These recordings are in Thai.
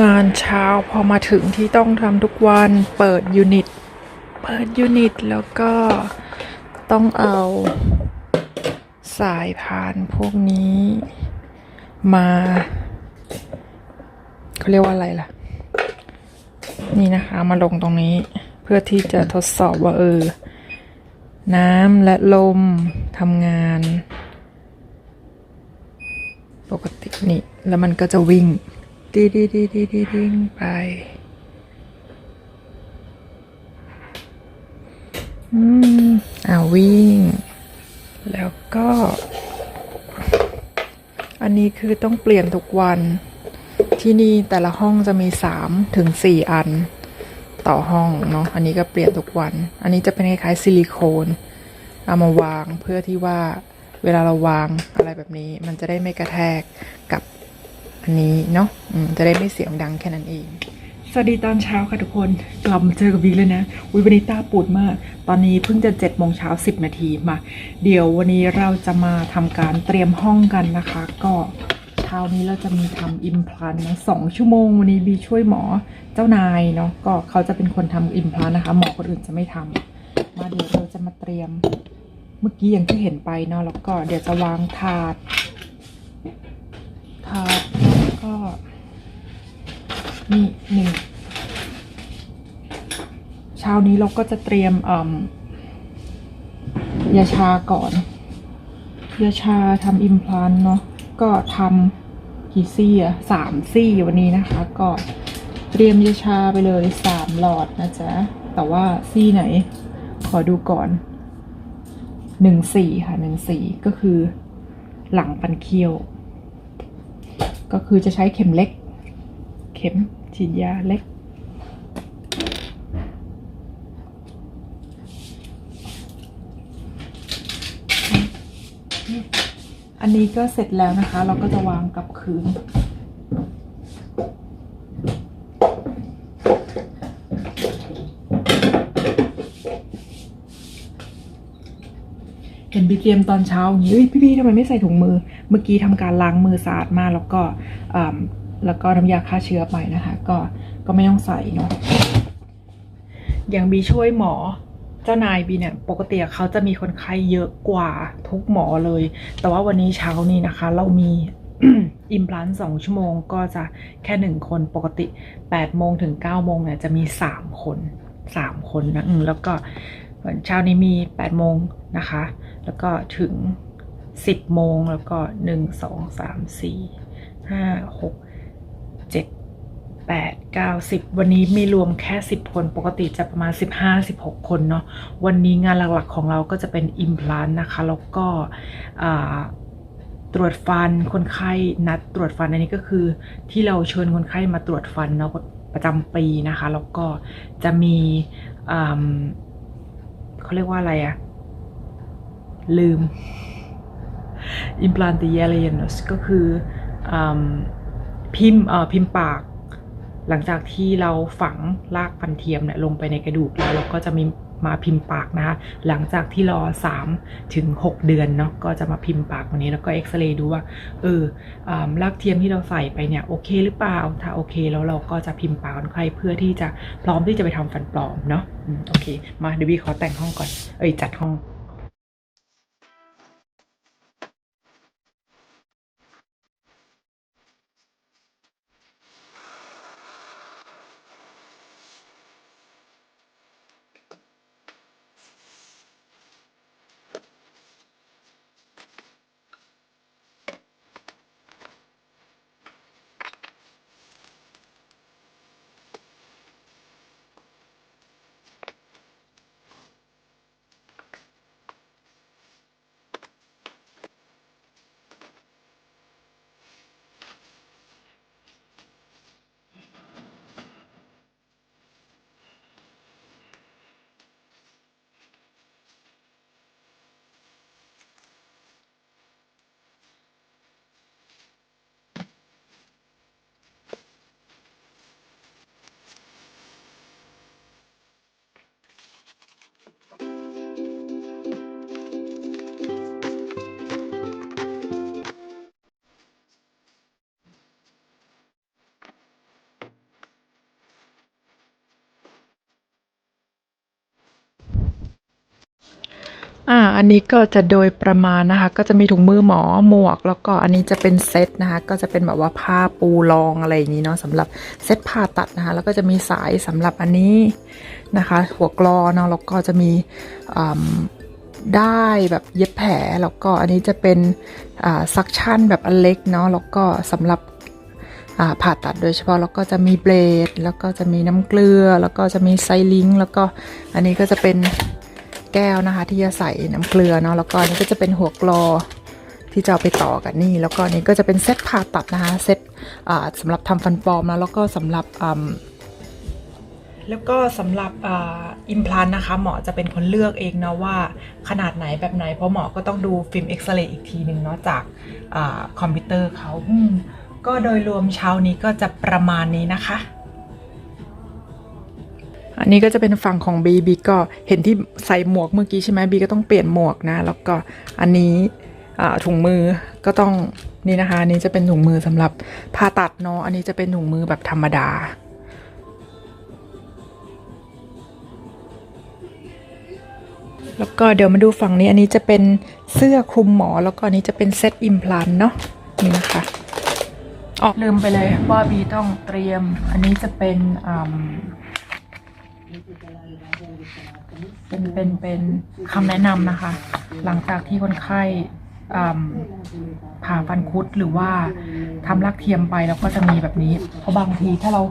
งานเช้าพอมาถึงที่ต้องทำทุกวันเปิดยูนิต เปิดยูนิตแล้วก็ต้องเอาสายพานพวกนี้มาเขาเรียกว่าอะไรล่ะ นี่นะคะมาลงตรงนี้เพื่อที่จะทดสอบว่าเออ น้ำและลมทำงาน ปกตินี่แล้วมันก็จะวิ่ง ดีดีดีดีดีดิ้งไป อืมอ่าวิ่ง แล้วก็ อันนี้คือต้องเปลี่ยนทุกวัน ที่นี่แต่ละห้องจะมีสามถึงสี่อันต่อห้องเนาะ อันนี้ก็เปลี่ยนทุกวัน อันนี้จะเป็นคล้ายๆซิลิโคน เอามาวางเพื่อที่ว่าเวลาเราวางอะไรแบบนี้ มันจะได้ไม่กระแทก อันนี้เนาะจะได้ไม่เสียงดังแค่นั้นเอง สวัสดีตอนเช้าค่ะทุกคนกลับมาเจอกับวิกเลยนะวิวันนี้ตาปูดมาก ตอนนี้เพิ่งจะเจ็ดโมงเช้าสิบนาทีมา เดี๋ยววันนี้เราจะมาทำการเตรียมห้องกันนะคะ ก็เช้านี้เราจะมีทำอิมพลันนะสองชั่วโมงวันนี้บีช่วยหมอเจ้านายเนาะก็เขาจะเป็นคนทำอิมพลันนะคะ หมอคนอื่นจะไม่ทำมาเดี๋ยวเราจะมาเตรียมเมื่อกี้อย่างที่เห็นไปเนาะแล้วก็เดี๋ยวจะวางถาดถาด ก็นี่หนึ่งเช้านี้เราก็จะเตรียมเอ่มยาชาก่อนยาชาทำอิมพลานเนาะก็ทำกี่ซี่อะสามซี่วันนี้นะคะ ก็เตรียมยาชาไปเลยสามหลอดนะจ๊ะ แต่ว่าซี่ไหน ขอดูก่อนหนึ่งสี่ค่ะหนึ่งสี่ก็คือหลังปันเคี้ยว ก็คือจะใช้เข็มเล็ก เข็มฉีดยาเล็ก อันนี้ก็เสร็จแล้วนะคะ เราก็จะวางกลับคืน เห็นพี่เตรียมตอนเช้าอย่างนี้เฮ้ยพี่พี่ทำไมไม่ใส่ถุงมือ เมื่อกี้ทำการล้างมือสะอาดมากแล้วก็แล้วก็น้ำยาฆ่าเชื้อไปนะคะ ก็ก็ไม่ต้องใส่เนาะอย่างบีช่วยหมอเจ้านายบีเนี่ยปกติเขาจะมีคนไข้เยอะกว่าทุกหมอเลย แต่ว่าวันนี้เช้านี้นะคะ เรามีอิมพลันสองชั่วโมงก็จะแค่หนึ่งคนปกติ8โมงถึง9โมงเนี่ยจะมี3คน3คนนะอืมแล้วก็เช้านี้มี8โมงนะคะ แล้วก็ถึง 10 โมงแล้วก็ 1 2 3 4 5 6 7 8 9 10 วันนี้มีรวมแค่ 10 คน ปกติจะประมาณ 15 16 คนเนาะวันนี้งานหลักๆของเราก็จะเป็นอิมพลานนะคะ แล้วก็ตรวจฟันคนไข้นัดตรวจฟันอันนี้ก็คือที่เราเชิญคนไข้มาตรวจฟันเนาะประจำปีนะคะ แล้วก็จะมีเขาเรียกว่าอะไรอะ ลืม implantarianus ก็คืออพิมพ์พิมพ์ปาก หลังจากที่เราฝังลากฟันเทียมเนี่ยลงไปในกระดูกแล้วเราก็จะมีมาพิมพ์ปากนะคะหลังจากที่รอ3ถึง6เดือนเนาะก็จะมาพิมพ์ปากวันนี้แล้วก็เอ็กซเรย์ดูว่าเอออ่าลากเทียมที่เราใส่ไปเนี่ยโอเคหรือเปล่าถ้าโอเคแล้วเราก็จะพิมพ์ปากคนไข้เพื่อที่จะพร้อมที่จะไปทำฟันปลอมเนาะอโอเค มาเดี๋ยววีขอแต่งห้องก่อนเอ้ยจัดห้อง อ่า อันนี้ก็จะโดยประมาณนะคะ ก็จะมีถุงมือหมอหมวก แล้วก็อันนี้จะเป็นเซตนะคะ ก็จะเป็นแบบว่าผ้าปูรองอะไรอย่างนี้เนาะสำหรับเซตผ่าตัดนะคะ แล้วก็จะมีสายสำหรับอันนี้นะคะ หัวกรอเนาะแล้วก็จะมีอ่าได้แบบเย็บแผลแล้วก็อันนี้จะเป็นอ่าซักชั่นแบบอันเล็กเนาะแล้วก็สำหรับอ่าผ่าตัดโดยเฉพาะแล้วก็จะมีเบลด แล้วก็จะมีน้ำเกลือ แล้วก็จะมีไซลิงแล้วก็อันนี้ก็จะเป็น แก้วนะคะ ที่จะใส่น้ำเกลือเนาะแล้วก็นี้ก็จะเป็นหัวกรอที่จะเอาไปต่อกันนี่ แล้วก็นี้ก็จะเป็นเซตผ่าตัดนะคะเซตอ่าสำหรับทำฟันปลอมนะแล้วก็สำหรับแล้วก็สำหรับอิมพลานนะคะ หมอจะเป็นคนเลือกเองนะว่าขนาดไหนแบบไหน เพราะหมอก็ต้องดูฟิล์มเอ็กซเรย์อีกทีหนึ่งเนาะจากอคอมพิวเตอร์เขาก็โดยรวมเช้านี้ก็จะประมาณนี้นะคะ อันนี้ก็จะเป็นฝั่งของบีบีก็เห็นที่ใส่หมวกเมื่อกี้ใช่ไหมบีก็ต้องเปลี่ยนหมวกนะ แล้วก็อันนี้ถุงมือก็ต้องนี่นะคะอันนี้จะเป็นถุงมือสำหรับผ่าตัดเนาะอันนี้จะเป็นถุงมือแบบธรรมดา แล้วก็เดี๋ยวมาดูฝั่งนี้อันนี้จะเป็นเสื้อคลุมหมอแล้วก็อันนี้จะเป็นเซตอิมพลานเนาะนี่นะคะออกลืมไปเลยว่าบีต้องเตรียม อันนี้จะเป็นอืม เป็นเป็นเป็นคำแนะนำนะคะ หลังจากที่คนไข้ผ่าฟันคุดหรือว่าทำรักเทียมไปแล้วก็จะมีแบบนี้ เพราะบางทีถ้าเรา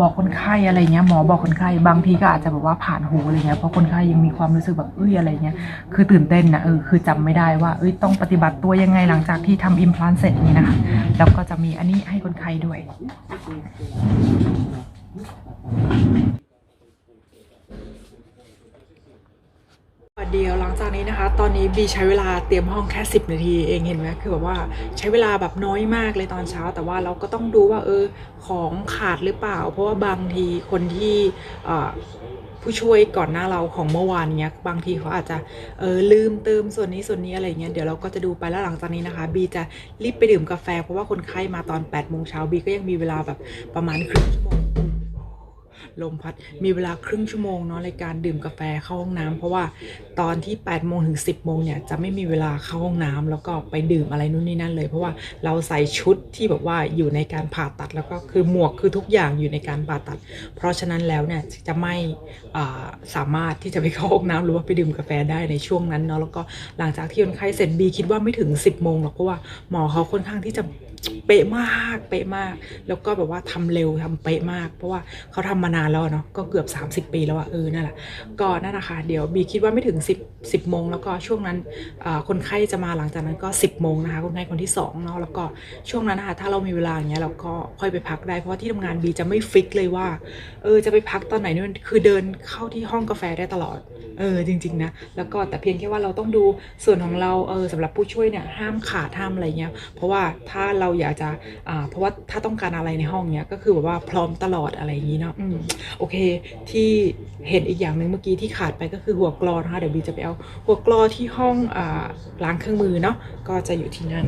บอกคนไข้อะไรเงี้ยหมอบอกคนไข้บางทีก็อาจจะแบบว่าผ่านหูอะไรเงี้ยเพราะคนไข้ยังมีความรู้สึกแบบเอ้ยอะไรเงี้ยคือตื่นเต้นนะเออคือจำไม่ได้ว่าเอ้ยต้องปฏิบัติตัวยังไงหลังจากที่ทำอิมพลานเสร็จนี่นะคะแล้วก็จะมีอันนี้ให้คนไข้ด้วย เดียวหลังจากนี้นะคะ ตอนนี้บีใช้เวลาเตรียมห้องแค่ 10 นาทีเองเห็นไหมคือแบบว่าใช้เวลาแบบน้อยมากเลยตอนเช้า แต่ว่าเราก็ต้องดูว่าเออของขาดหรือเปล่า เพราะว่าบางทีคนที่ผู้ช่วยก่อนหน้าเราของเมื่อวานเนี้ยบางทีเขาอาจจะเออลืมเติมส่วนนี้ส่วนนี้อะไรเงี้ยเดี๋ยวเราก็จะดูไปแล้วหลังจากนี้นะคะบีจะรีบไปดื่มกาแฟเพราะว่าคนไข้มาตอน8โมงเช้าบีก็ยังมีเวลาแบบประมาณครึ่งชั่วโมง ลมพัดมีเวลาครึ่งชั่วโมงเนาะในการดื่มกาแฟเข้าห้องน้ำเพราะว่าตอนที่8โมงถึง10โมงเนี่ยจะไม่มีเวลาเข้าห้องน้ำแล้วก็ไปดื่มอะไรนู่นนี่นั่นเลย เพราะว่าเราใส่ชุดที่แบบว่าอยู่ในการผ่าตัดแล้วก็คือหมวกคือทุกอย่างอยู่ในการผ่าตัด เพราะฉะนั้นแล้วเนี่ยจะไม่สามารถที่จะไปเข้าห้องน้ำหรือว่าไปดื่มกาแฟได้ในช่วงนั้นเนาะแล้วก็หลังจากที่คนไข้เสร็จบีคิดว่าไม่ถึง 10โมงหรอกเพราะว่าหมอเขาค่อนข้างที่จะ เป๊ะมากเป๊ะมาก แล้วก็แบบว่าทำเร็วทำเป๊ะมาก เพราะว่าเขาทำมานานแล้วเนาะก็เกือบ 30 ปีแล้วอะเออนั่นแหละก็นั่นนะคะเดี๋ยวบีคิดว่าไม่ถึง 10 10โมงแล้วก็ช่วงนั้นคนไข้จะมาหลังจากนั้นก็ 10โมงนะคะคนไข้คนที่2เนาะแล้วก็ช่วงนั้นนะคะถ้าเรามีเวลาอย่างเงี้ยเราก็ค่อยไปพักได้เพราะว่าที่ทำงานบีจะไม่ฟิกเลยว่าเออจะไปพักตอนไหนนี่มันคือเดินเข้าที่ห้องกาแฟได้ตลอดเออจริง ๆนะแล้วก็แต่เพียงแค่ว่าเราต้องดูส่วนของเราเออสำหรับผู้ช่วยเนี่ยห้ามขาดห้ามอะไรเงี้ยเพราะว่าถ้าเราอยากจะอ่าเพราะว่าถ้าต้องการอะไรในห้องเนี้ยก็คือแบบว่าพร้อมตลอดอะไรอย่างนี้เนาะอืมโอเค ที่เห็นอีกอย่างหนึ่งเมื่อกี้ที่ขาดไปก็คือหัวกรอนะคะเดี๋ยวบีจะไปเอาหัวกรอที่ห้องอ่าล้างเครื่องมือเนาะก็จะอยู่ที่นั่น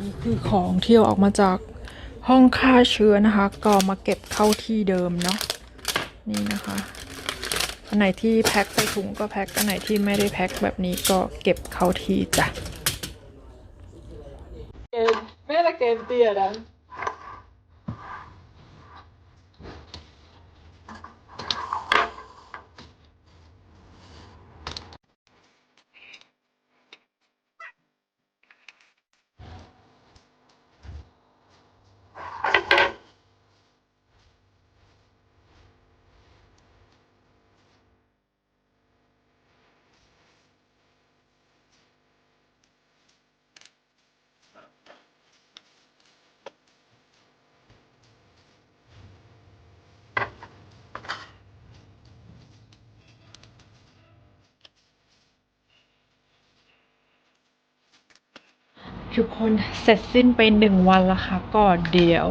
นี่คือของที่เอาออกมาจากห้องฆ่าเชื้อนะคะ ก็มาเก็บเข้าที่เดิมเนาะนี่นะคะอันไหนที่แพ็คใส่ถุงก็แพ็คอันไหนที่ไม่ได้แพ็คแบบนี้ก็เก็บเข้าที่จ้ะ que entiendan ทุกคนเสร็จสิ้นไปหนึ่งวันแล้วค่ะก็เดี๋ยว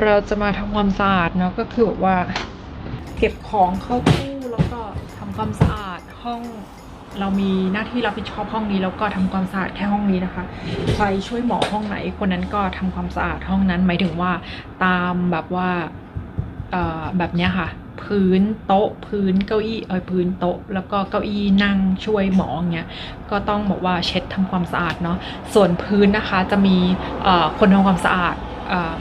เราจะมาทำความสะอาดเนาะก็คือแบบว่า เก็บของเข้าตู้แล้วก็ทำความสะอาดห้องเรามีหน้าที่รับผิดชอบห้องนี้แล้วก็ทำความสะอาดแค่ห้องนี้นะคะ ใครช่วยหมอห้องไหนคนนั้นก็ทำความสะอาดห้องนั้นหมายถึงว่าตามแบบว่าแบบเนี้ยค่ะ พื้นโต๊ะพื้นเก้าอี้เอยพื้นโต๊ะ แล้วก็เก้าอี้นั่งช่วยหมออย่างเงี้ยก็ต้องบอกว่าเช็ดทำความสะอาดเนาะส่วนพื้นนะคะจะมีคนทำความสะอาด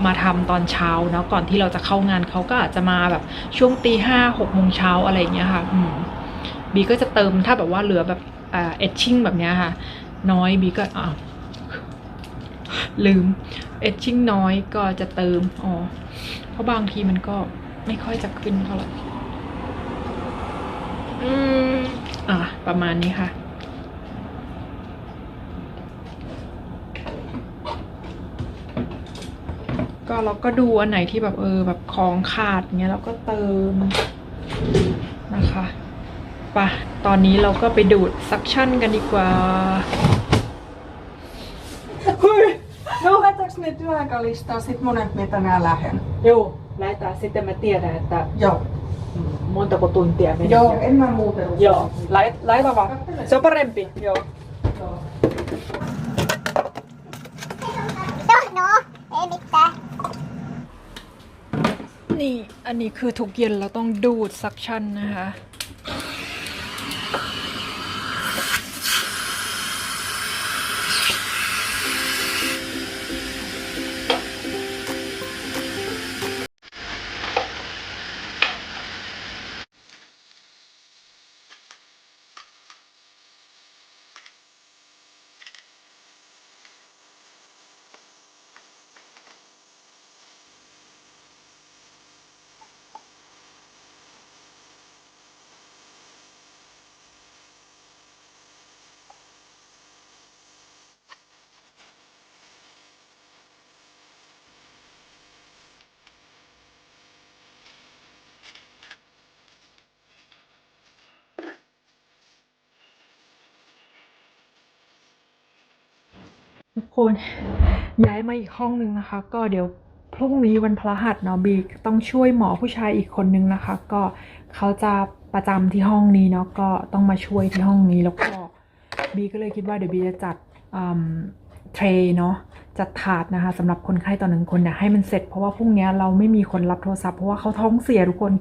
มาทำตอนเช้าเนาะก่อนที่เราจะเข้างานเขาก็อาจจะมาแบบช่วงตีห้าหกโมงเช้าอะไรอย่างเงี้ยค่ะอืมบีก็จะเติมถ้าแบบว่าเหลือแบบเอชชิ่งแบบเนี้ยค่ะ น้อยบีก็อ่าวลืมเอชชิ่งน้อยก็จะเติมอ๋อเพราะบางทีมันก็ ไม่ค่อยจะขึ้นเท่าไหร่อืมอะ ประมาณนี้ค่ะ ก็เราก็ดูอันไหนที่แบบเออแบบของขาดเงี้ยเราก็เติมนะคะไปะตอนนี้เราก็ไปดูดซักชั่นกันดีกว่า Luetaanko me työaikalistaa sit monet, mitä nää lähen? Joo, lähdetään sitten mä tiedän, että Joo. montako tuntia menee. Joo, en mä muuten usko. Joo, lait, laita vaan. Se on parempi, joo. Joo. Joo, no, ei mitään. นี่ อันนี้คือทุกเย็นเราต้องดูดซักชั่นนะคะ ทุกคนย้ายมาอีกห้องหนึ่งนะคะ ก็เดี๋ยวพรุ่งนี้วันพฤหัสเนาะบีต้องช่วยหมอผู้ชายอีกคนนึงนะคะ ก็เขาจะประจำที่ห้องนี้เนาะก็ต้องมาช่วยที่ห้องนี้แล้วก็บีก็เลยคิดว่าเดี๋ยวบีจะจัดเทรเนาะจัดถาดนะคะสำหรับคนไข้ต่อหนึ่งคนเนี่ยให้มันเสร็จเพราะว่าพรุ่งนี้เราไม่มีคนรับโทรศัพท์เพราะว่าเขาท้องเสียทุกคน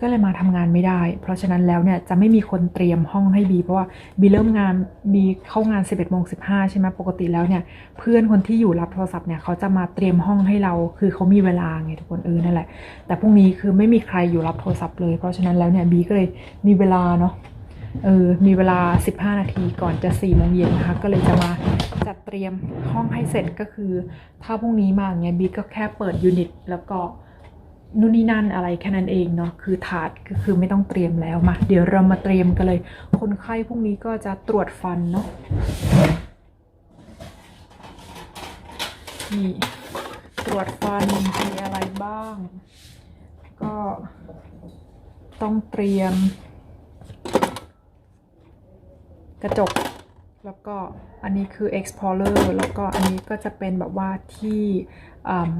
ก็เลยมาทำงานไม่ได้ เพราะฉะนั้นแล้วเนี่ยจะไม่มีคนเตรียมห้องให้บีเพราะว่าบีเริ่มงานบีเข้างาน 11โมง15ใช่ไหมปกติแล้วเนี่ยเพื่อนคนที่อยู่รับโทรศัพท์เนี่ยเขาจะมาเตรียมห้องให้เรา คือเขามีเวลาไงทุกคนเออนั่นแหละ แต่พรุ่งนี้คือไม่มีใครอยู่รับโทรศัพท์เลย เพราะฉะนั้นแล้วเนี่ยบีก็เลยมีเวลาเนาะเออมีเวลา 15 นาทีก่อนจะ4โมงเย็นนะคะก็เลยจะมาจัดเตรียมห้องให้เสร็จก็คือ ถ้าพรุ่งนี้มาอย่างเงี้ยบีก็แค่เปิดยูนิตแล้วก็ นู่นนี่นั่นอะไรแค่นั้นเองเนาะคือถาดก็คือไม่ต้องเตรียมแล้วมา เดี๋ยวเรามาเตรียมกันเลย คนไข้พรุ่งนี้ก็จะตรวจฟันเนาะนี่ตรวจฟันมีอะไรบ้าง ก็ต้องเตรียม กระจก แล้วก็อันนี้คือ explorer แล้วก็อันนี้ก็จะเป็นแบบว่าที่อืม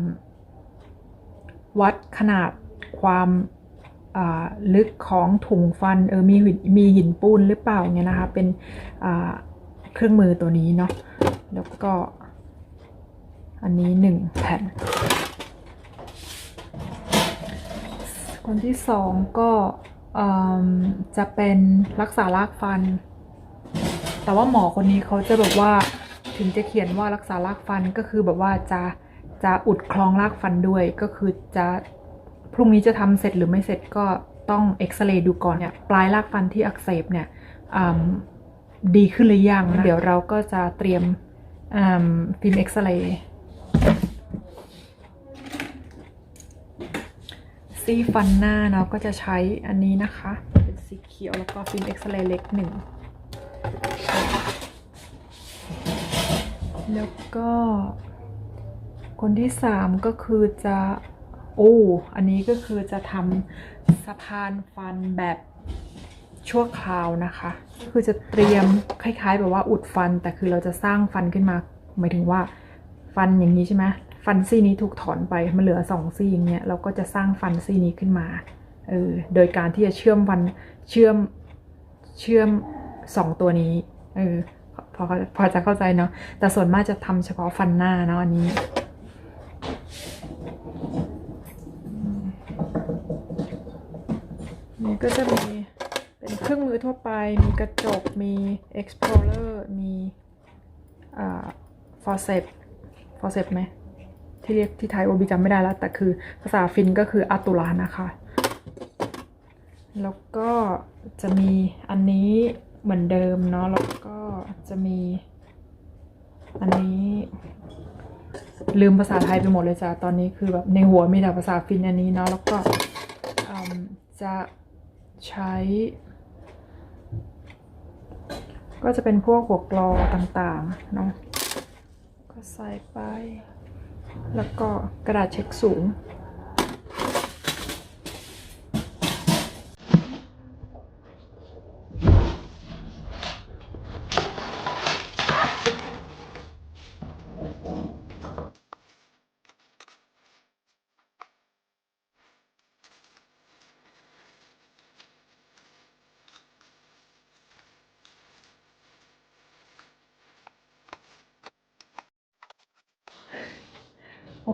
วัดขนาดความลึกของถุงฟันเออมีหินมีหินปูนหรือเปล่าเนี่ยนะคะ เป็นเครื่องมือตัวนี้เนาะแล้วก็ อันนี้หนึ่งแผ่นคนที่สองก็จะเป็นรักษารากฟัน แต่ว่าหมอคนนี้เขาจะแบบว่าถึงจะเขียนว่ารักษารากฟันก็คือแบบว่าจะ จะอุดคลองรากฟันด้วยก็คือจะพรุ่งนี้จะทำเสร็จหรือไม่เสร็จก็ต้องเอ็กซเรย์ดูก่อนเนี่ยปลายรากฟันที่อักเสบเนี่ยดีขึ้นหรือยังนะเดี๋ยวเราก็จะเตรียมอืมฟิล์มเอ็กซเรย์ซี่ฟันหน้าเนาะก็จะใช้อันนี้นะคะ เป็นสีเขียวแล้วก็ฟิล์มเอ็กซเรย์เล็กหนึ่งแล้วก็ คนที่สามก็คือจะโอ้อันนี้ก็คือจะทำสะพานฟันแบบชั่วคราวนะคะก็คือจะเตรียมคล้ายๆ แบบว่าอุดฟัน แต่คือเราจะสร้างฟันขึ้นมาหมายถึงว่าฟันอย่างนี้ใช่ไหมฟันซี่นี้ถูกถอนไปมันเหลือสองซี่อย่างเงี้ยเราก็จะสร้างฟันซี่นี้ขึ้นมาเออโดยการที่จะเชื่อมฟันเชื่อมเชื่อมสองตัวนี้เออพอพอจะเข้าใจเนาะแต่ส่วนมากจะทำเฉพาะฟันหน้าเนาะอันนี้ นี่ก็จะมีเป็นเครื่องมือทั่วไป มีกระจก มี explorer มีอ่า forceps forceps ไหมที่เรียกที่ไทยโอบีจำไม่ได้แล้ว แต่คือภาษาฟินก็คืออัตุลานะคะ แล้วก็จะมีอันนี้เหมือนเดิมเนาะ แล้วก็จะมี อันนี้ ลืมภาษาไทยไปหมดเลยจ้ะ ตอนนี้คือแบบในหัวมีแต่ภาษาฟินอันนี้เนาะ แล้วก็จะ ใช้ ก็จะเป็นพวกหัวกรอต่างๆเนาะก็ใส่ไป แล้วก็กระดาษเช็คสูง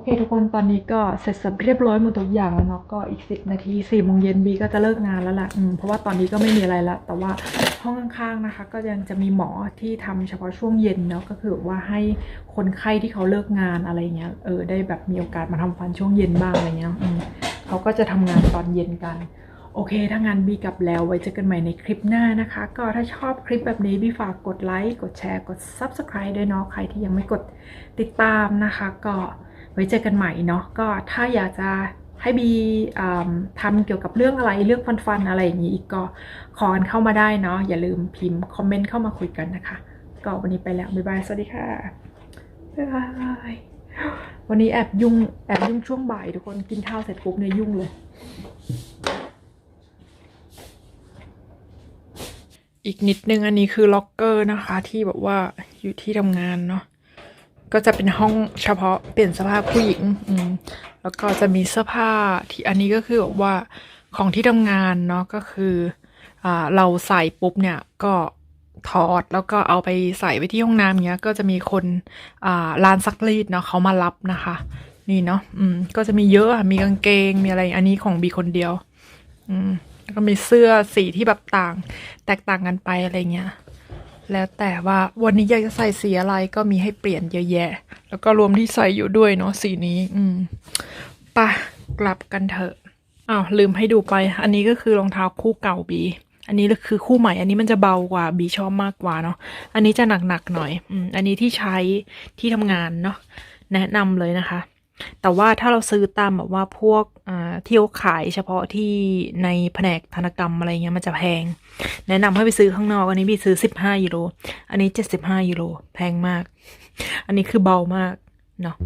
เคทุกคนตอนนี้ก็เสร็จสับเรียบร้อยหมดทุกอย่างแล้วเนาะก็อีกสิบนาทีสี่โมงเย็นบีก็จะเลิกงานแล้วแหละอืมเพราะว่าตอนนี้ก็ไม่มีอะไรละแต่ว่าห้องข้างๆนะคะ ก็ยังจะมีหมอที่ทำเฉพาะช่วงเย็นเนาะก็คือว่าให้คนไข้ที่เขาเลิกงานอะไรเงี้ยเออได้แบบมีโอกาสมาทำฟันช่วงเย็นบ้างอะไรเงี้ยเขาก็จะทำงานตอนเย็นกันโอเค ถ้างานบีกลับแล้วไว้เจอกันใหม่ในคลิปหน้านะคะ ก็ถ้าชอบคลิปแบบนี้บีฝากกดไลค์ กดแชร์ กด Subscribe ด้วยเนาะ ใครที่ยังไม่กดติดตามนะคะ ก็ ไว้เจอกันใหม่เนาะก็ถ้าอยากจะให้บีทำเกี่ยวกับเรื่องอะไรเรื่องฟันๆอะไรอย่างนี้อีกก็ขอกันเข้ามาได้เนาะอย่าลืมพิมพ์คอมเมนต์เข้ามาคุยกันนะคะ ก็วันนี้ไปแล้ว บ๊ายบาย สวัสดีค่ะ บ๊ายบายวันนี้แอบยุ่งแอบยุ่งช่วงบ่ายทุกคนกินข้าวเสร็จปุ๊บเนี่ยยุ่งเลย อีกนิดนึงอันนี้คือล็อกเกอร์นะคะที่แบบว่าอยู่ที่ทำงานเนาะ ก็จะเป็นห้องเฉพาะเปลี่ยนเสื้อผ้าผู้หญิงอืมแล้วก็จะมีเสื้อผ้าที่อันนี้ก็คือแบบว่าของที่ทำงานเนาะก็คืออ่าเราใส่ปุ๊บเนี่ยก็ถอดแล้วก็เอาไปใส่ไว้ที่ห้องน้ำเนี้ย ก็จะมีคนอ่าร้านซักรีดเนาะเขามารับนะคะ นี่เนาะอืมก็จะมีเยอะอะมีกางเกงมีอะไรอันนี้ของบีคนเดียว อืมแล้วก็มีเสื้อสีที่แบบต่าง แตกต่างกันไปอะไรเงี้ย แล้วแต่ว่าวันนี้อยากจะใส่สีอะไรก็มีให้เปลี่ยนเยอะแยะ แล้วก็รวมที่ใส่อยู่ด้วยเนาะสีนี้ อืมปะกลับกันเถอะอ้าวลืมให้ดูไป อันนี้ก็คือรองเท้าคู่เก่าบี อันนี้คือคู่ใหม่ อันนี้มันจะเบากว่าบีชอบมากกว่าเนาะ อันนี้จะหนักๆหน่อย อืม อันนี้ที่ใช้ที่ทำงานเนาะแนะนำเลยนะคะ แต่ว่าถ้าเราซื้อตามแบบว่าพวกที่เขาขายเฉพาะที่ในแผนกธนกรรมอะไรเงี้ยมันจะแพง แนะนำให้ไปซื้อข้างนอก อันนี้พี่ซื้อสิบห้ายูโร อันนี้เจ็ดสิบห้ายูโร แพงมาก อันนี้คือเบามากเนาะ